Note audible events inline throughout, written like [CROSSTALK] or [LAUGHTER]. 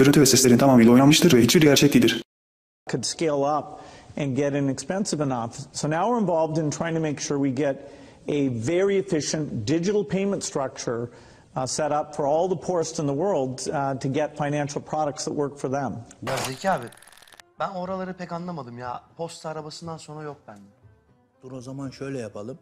Görüntü ve seslerin tamamıyla oynanmıştır ve hiçbir gerçek değildir. could scale up and get inexpensive enough. So now we're involved in trying to make sure we get a very efficient digital payment structure uh, set up for all the poorest in the world uh, to get financial products that work for them. Ya Zeki abi ben oraları pek anlamadım ya. Posta arabasından sonra yok bende. Dur o zaman şöyle yapalım.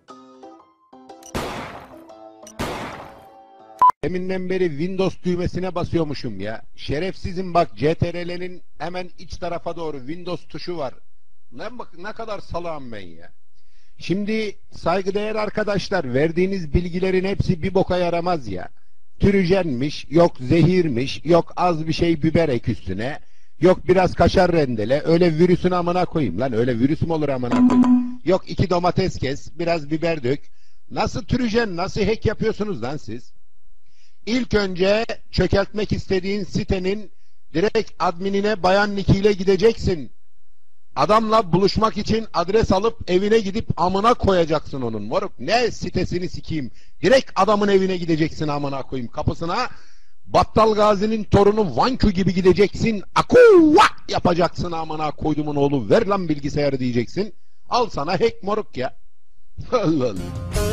Deminden beri Windows düğmesine basıyormuşum ya. Şerefsizim bak CTRL'nin hemen iç tarafa doğru Windows tuşu var. Ne, bak, ne kadar salağım ben ya. Şimdi saygıdeğer arkadaşlar verdiğiniz bilgilerin hepsi bir boka yaramaz ya. Türüjenmiş, yok zehirmiş, yok az bir şey biber ek üstüne, yok biraz kaşar rendele, öyle virüsün amına koyayım lan öyle virüs mü olur amına koyayım. Yok iki domates kes, biraz biber dök. Nasıl türüjen, nasıl hack yapıyorsunuz lan siz? İlk önce çökertmek istediğin sitenin direkt adminine bayan nickiyle gideceksin. Adamla buluşmak için adres alıp evine gidip amına koyacaksın onun moruk. Ne sitesini sikeyim. Direkt adamın evine gideceksin amına koyayım kapısına. Battal Gazi'nin torunu Vankü gibi gideceksin. Akuva yapacaksın amına koydumun oğlu. Ver lan bilgisayarı diyeceksin. Al sana hack moruk ya. [LAUGHS] Allah Allah.